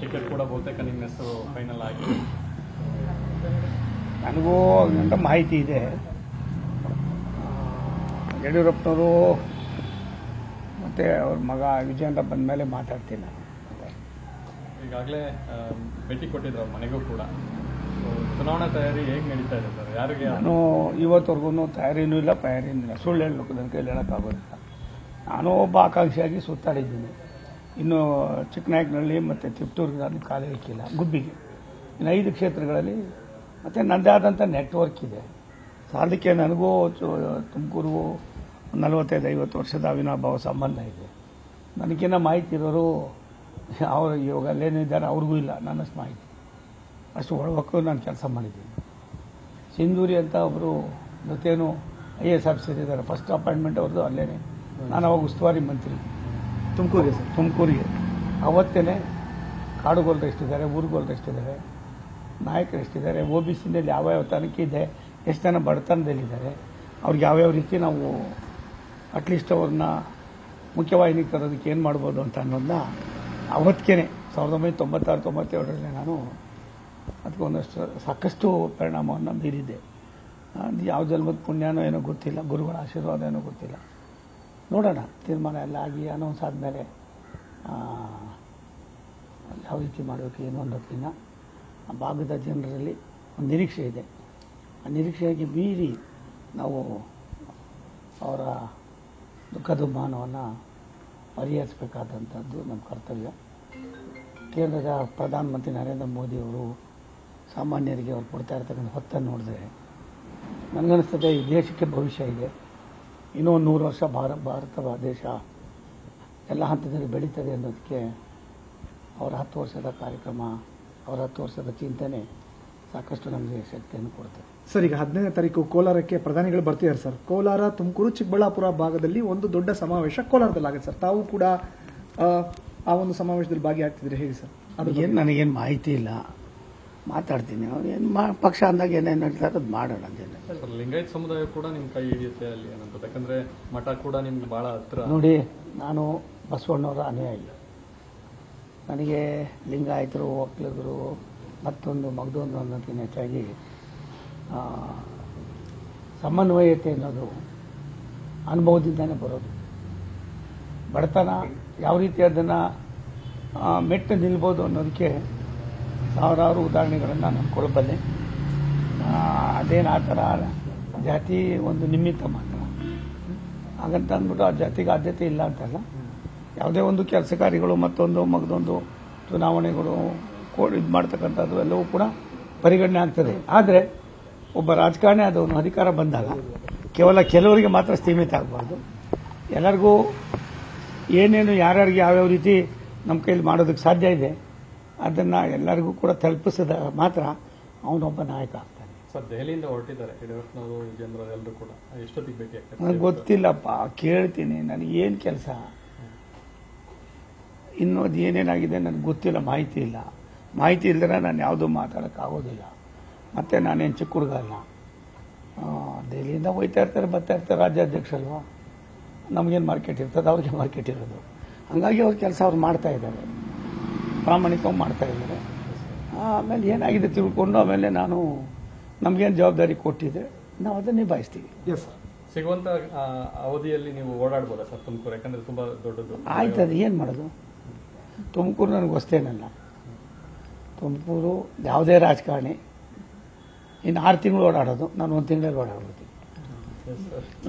Ticket ಕೂಡ ಬಹುತೇಕ ನಿಮ್ಮ ಹೆಸರು ಫೈನಲ್ ಆಗಿ. ನನಗೂ ಅಂತ ಮಾಹಿತಿ ಇದೆ. ಯಡಿಯೂರಪ್ಪನವರು ಮತ್ತು ಅವ್ರ ಮಗ ವಿಜಯೇಂದ್ರ ಬಂದ ಮೇಲೆ ಮಾತಾಡ್ತೀನಿ. ನಾನು ಈಗಾಗಲೇ ಭೇಟಿ ಕೊಟ್ಟಿದ್ರು ಅವ್ರ ಮನೆಗೂ ಕೂಡ. ಚುನಾವಣಾ ತಯಾರಿ ಹೇಗೆ ನಡೀತಾ ಇದೆ ಸರ್? ಯಾರಿಗೆ ನಾನು ಇವತ್ತವರೆಗೂ ತಯಾರಿನೂ ಇಲ್ಲ ತಯಾರಿನೂ ಇಲ್ಲ. ಸುಳ್ಳು ಹೇಳಬೇಕು ನನ್ನ ಕೈಲಿ ಹೇಳೋಕ್ಕಾಗೋದಿಲ್ಲ. ನಾನು ಒಬ್ಬ ಆಕಾಂಕ್ಷಿಯಾಗಿ ಸುತ್ತಾಡಿದ್ದೀನಿ. ಇನ್ನು ಚಿಕ್ಕನಾಯಕನಹಳ್ಳಿ ಮತ್ತು ತಿಪ್ಟೂರಿಗೆ ನಾನು ಕಾಲು ಇಕ್ಕಿಲ್ಲ, ಗುಬ್ಬಿಗೆ. ಇನ್ನು ಐದು ಕ್ಷೇತ್ರಗಳಲ್ಲಿ ಮತ್ತು ನನ್ನದೇ ಆದಂಥ ನೆಟ್ವರ್ಕ್ ಇದೆ. ಸಾಲಕ್ಕೆ ನನಗೂ ತುಮಕೂರಿಗೂ ನಲವತ್ತೈದು, ಐವತ್ತು ವರ್ಷದ ಅವಿನಾಭಾವ ಸಂಬಂಧ ಇದೆ. ನನಗಿನ್ನ ಮಾಹಿತಿ ಇರೋರು ಅವರು ಇವಾಗ ಅಲ್ಲೇನಿದ್ದಾರೆ ಅವ್ರಿಗೂ ಇಲ್ಲ, ನನ್ನಷ್ಟು ಮಾಹಿತಿ. ಅಷ್ಟು ಒಳವಕ್ಕೂ ನಾನು ಕೆಲಸ ಮಾಡಿದ್ದೀನಿ. ಸಿಂಧೂರಿ ಅಂತ ಒಬ್ಬರು ಜೊತೇನು ಐ ಎಸ್ ಆಫೀಸರ್ ಇದ್ದಾರೆ ಫಸ್ಟ್ ಅಪಾಯಿಂಟ್ಮೆಂಟ್ ಅವ್ರದ್ದು ಅಲ್ಲೇ ನಾನು ಅವಾಗ ಉಸ್ತುವಾರಿ ಮಂತ್ರಿ. ತುಮಕೂರಿಗೆ ಸರ್. ತುಮಕೂರಿಗೆ. ಅವತ್ತೇನೆ ಕಾಡುಗೋಲ್ರು ಎಷ್ಟಿದ್ದಾರೆ ಊರುಗೋಲ್ರು ಎಷ್ಟಿದ್ದಾರೆ, ನಾಯಕರು ಎಷ್ಟಿದ್ದಾರೆ ಒ ಬಿ ಸಿನಲ್ಲಿ ಯಾವ ತನಕ ಇದೆ, ಎಷ್ಟು ಜನ ಬಡತನದಲ್ಲಿದ್ದಾರೆ, ಅವ್ರಿಗೆ ಯಾವ್ಯಾವ ರೀತಿ ನಾವು ಅಟ್ಲೀಸ್ಟ್ ಅವ್ರನ್ನ ಮುಖ್ಯವಾಹಿನಿಗೆ ತರೋದಕ್ಕೆ ಏನು ಮಾಡ್ಬೋದು ಅಂತ ಅನ್ನೋದನ್ನ ಅವತ್ತಿಗೆ ಸಾವಿರದ ಒಂಬೈನೂರ ತೊಂಬತ್ತಾರು, ತೊಂಬತ್ತೇಳರಲ್ಲಿ ನಾನು ಅದಕ್ಕೆ ಒಂದಷ್ಟು ಸಾಕಷ್ಟು ಪರಿಣಾಮವನ್ನು ಬೀರಿದ್ದೆ. ಯಾವ ಜನ್ಮದ ಪುಣ್ಯನೋ ಏನೋ ಗೊತ್ತಿಲ್ಲ, ಗುರುಗಳ ಆಶೀರ್ವಾದ ಏನೋ ಗೊತ್ತಿಲ್ಲ. ನೋಡೋಣ. ತೀರ್ಮಾನ ಎಲ್ಲ ಆಗಿ ಅನೌನ್ಸ್ ಆದಮೇಲೆ ಯಾವ ರೀತಿ ಮಾಡಬೇಕು, ಏನು ಅನ್ನೋದಕ್ಕಿಂತ ಆ ಭಾಗದ ಜನರಲ್ಲಿ ಒಂದು ನಿರೀಕ್ಷೆ ಇದೆ. ಆ ನಿರೀಕ್ಷೆಗೆ ಮೀರಿ ನಾವು ಅವರ ದುಃಖ ದುಮ್ಮಾನವನ್ನು ಪರಿಹರಿಸಬೇಕಾದಂಥದ್ದು ನಮ್ಮ ಕರ್ತವ್ಯ. ಕೇಂದ್ರದ ಪ್ರಧಾನಮಂತ್ರಿ ನರೇಂದ್ರ ಮೋದಿಯವರು ಸಾಮಾನ್ಯರಿಗೆ ಅವ್ರು ಕೊಡ್ತಾ ಇರ್ತಕ್ಕಂಥ ಹೊತ್ತನ್ನು ನೋಡಿದ್ರೆ ನನಗನ್ನಿಸ್ತದೆ ಈ ದೇಶಕ್ಕೆ ಭವಿಷ್ಯ ಇದೆ. ಇನ್ನೂ ಒಂದು ನೂರು ವರ್ಷ ಭಾರ ಭಾರತ ದೇಶ ಎಲ್ಲ ಹಂತದಲ್ಲಿ ಬೆಳೀತದೆ ಅನ್ನೋದಕ್ಕೆ ಅವರ ಹತ್ತು ವರ್ಷದ ಕಾರ್ಯಕ್ರಮ ಅವರ ಹತ್ತು ವರ್ಷದ ಚಿಂತನೆ ಸಾಕಷ್ಟು ನಮಗೆ ಶಕ್ತಿಯನ್ನು ಕೊಡುತ್ತೆ ಸರ್ ಈಗ ಹದಿನೈದನೇ ತಾರೀಕು ಕೋಲಾರಕ್ಕೆ ಪ್ರಧಾನಿಗಳು ಬರ್ತಿದ್ದಾರೆ ಸರ್. ಕೋಲಾರ ತುಮಕೂರು ಚಿಕ್ಕಬಳ್ಳಾಪುರ ಭಾಗದಲ್ಲಿ ಒಂದು ದೊಡ್ಡ ಸಮಾವೇಶ ಕೋಲಾರದಲ್ಲಿ ಆಗುತ್ತೆ ಸರ್. ತಾವು ಕೂಡ ಆ, ಆ ಒಂದು ಸಮಾವೇಶದಲ್ಲಿ ಭಾಗಿಯಾಗ್ತಿದ್ರೆ ಹೇಳಿ ಸರ್? ಅದು ಏನು ನನಗೇನು ಮಾಹಿತಿ ಇಲ್ಲ. ಮಾತಾಡ್ತೀನಿ ಅವ್ರು ಏನು ಮಾ ಪಕ್ಷ ಅಂದಾಗ ಏನೇನು ಹೇಳ್ತಾರೆ ಅದು ಮಾಡೋಣ ಅಂತ ಸರ್ ಲಿಂಗಾಯತ್ ಸಮುದಾಯ ಕೂಡ ನಿಮ್ಮ ಕೈ ಹಿಡಿಯುತ್ತೆ ಅಲ್ಲಿ ಏನಂತ ಯಾಕಂದ್ರೆ ಮಠ ಕೂಡ ನಿಮ್ಗೆ ಬಹಳ ಹತ್ರ. ನೋಡಿ ನಾನು ಬಸವಣ್ಣವರ ಅನುಯಾಯಿ. ನನಗೆ ಲಿಂಗಾಯತರು ಒಕ್ಕಲಿಗರು ಮತ್ತೊಂದು ಮಗದೊಂದು ಅನ್ನೋದಕ್ಕಿಂತ ಹೆಚ್ಚಾಗಿ ಸಮನ್ವಯತೆ ಅನ್ನೋದು ಅನುಭವದಿಂದನೇ ಬರೋದು. ಬಡತನ ಯಾವ ರೀತಿ ಅದನ್ನು ಮೆಟ್ಟು ನಿಲ್ಬೋದು ಅನ್ನೋದಕ್ಕೆ ಸಾವಿರಾರು ಉದಾಹರಣೆಗಳನ್ನು ನಾನು ಅದೇನು ಆ ಥರ ಜಾತಿ ಒಂದು ನಿಮಿತ್ತ ಮಾತ್ರ. ಹಾಗಂತ ಅಂದ್ಬಿಟ್ಟು ಆ ಜಾತಿಗೆ ಆದ್ಯತೆ ಇಲ್ಲ ಅಂತಲ್ಲ. ಯಾವುದೇ ಒಂದು ಕೆಲಸ ಕಾರ್ಯಗಳು ಮತ್ತೊಂದು ಮಗದೊಂದು ಚುನಾವಣೆಗಳು ಕೋಡ್ ಇದು ಮಾಡ್ತಕ್ಕಂಥದ್ದು ಎಲ್ಲವೂ ಕೂಡ ಪರಿಗಣನೆ ಆಗ್ತದೆ. ಆದರೆ ಒಬ್ಬ ರಾಜಕಾರಣಿ ಅದನ್ನು ಅಧಿಕಾರ ಬಂದಾಗ ಕೇವಲ ಕೆಲವರಿಗೆ ಮಾತ್ರ ಸೀಮಿತ ಆಗಬಾರ್ದು. ಎಲ್ಲರಿಗೂ ಏನೇನು ಯಾರ್ಯಾರಿಗೆ ಯಾವ್ಯಾವ ರೀತಿ ನಮ್ಮ ಕೈಯಲ್ಲಿ ಮಾಡೋದಕ್ಕೆ ಸಾಧ್ಯ ಇದೆ ಅದನ್ನು ಎಲ್ಲರಿಗೂ ಕೂಡ ತಲುಪಿಸಿದ ಮಾತ್ರ ಅವನೊಬ್ಬ ನಾಯಕ ಆಗ್ತಾನೆ. ಸರ್ ದೆಹಲಿಯಿಂದ ಹೊರಟಿದ್ದಾರೆ ಯಡಿಯೂರಪ್ಪನವರು ವಿಜೇಂದ್ರ ಎಲ್ಲರೂ ಕೂಡ. ಎಷ್ಟೊತ್ತಿಗೆ ಬೇಕಾಗ್ತದೆ ನನಗೆ ಗೊತ್ತಿಲ್ಲಪ್ಪ ಕೇಳ್ತೀನಿ ನನಗೆ ಏನು ಕೆಲಸ? ಇನ್ನೂ ಅದು ಏನೇನಾಗಿದೆ ನನಗೆ ಗೊತ್ತಿಲ್ಲ ಮಾಹಿತಿ ಇಲ್ಲ. ಮಾಹಿತಿ ಇಲ್ಲದ್ರೆ ನಾನು ಯಾವುದೂ ಮಾತಾಡೋಕ್ಕಾಗೋದಿಲ್ಲ. ಮತ್ತೆ ನಾನೇನು ಚಿಕ್ಕ ಹುಡುಗ ಅಲ್ಲ ದೆಹಲಿಯಿಂದ ಹೋಯ್ತಾ ಇರ್ತಾರೆ ಬರ್ತಾ ಇರ್ತಾರೆ ರಾಜ್ಯಾಧ್ಯಕ್ಷಲ್ವಾ ನಮಗೇನು ಮಾರ್ಕೆಟ್ ಇರ್ತದೆ ಅವ್ರಿಗೆ ಮಾರ್ಕೆಟ್ ಇರೋದು. ಹಂಗಾಗಿ ಅವ್ರ ಕೆಲಸ ಅವ್ರು ಮಾಡ್ತಾ ಇದ್ದಾರೆ. ಪ್ರಾಮಾಣಿಕವಾಗಿ ಮಾಡ್ತಾ ಇದ್ದಾರೆ. ಆಮೇಲೆ ಏನಾಗಿದೆ ತಿಳ್ಕೊಂಡು ಆಮೇಲೆ ನಾನು ನಮಗೇನು ಜವಾಬ್ದಾರಿ ಕೊಟ್ಟಿದೆ ನಾವು ಅದನ್ನು ನಿಭಾಯಿಸ್ತೀವಿ. ಎಸ್ ಸರ್ ಸಿಗುವಂತ ಅವಧಿಯಲ್ಲಿ ನೀವು ಓಡಾಡ್ಬೋದಾ ಸರ್ ತುಮಕೂರು? ಯಾಕಂದ್ರೆ ತುಂಬಾ ದೊಡ್ಡದು. ಆಯ್ತು ಅದು ಏನು ಮಾಡೋದು? ತುಮಕೂರು ನನಗೆ ಹೊಸ್ತೇನಲ್ಲ. ತುಮಕೂರು ಯಾವುದೇ ರಾಜಕಾರಣಿ. ಇನ್ನು ಆರು ತಿಂಗಳು ಓಡಾಡೋದು ನಾನು ಒಂದು ತಿಂಗಳಲ್ಲಿ ಓಡಾಡ್ಬೋದು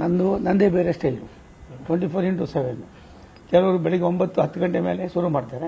ನಂದು ನಂದೇ ಬೇರೆ style twenty four into seven ಕೆಲವರು ಬೆಳಿಗ್ಗೆ ಒಂಬತ್ತು ಹತ್ತು ಗಂಟೆ ಮೇಲೆ ಶುರು ಮಾಡ್ತಾರೆ.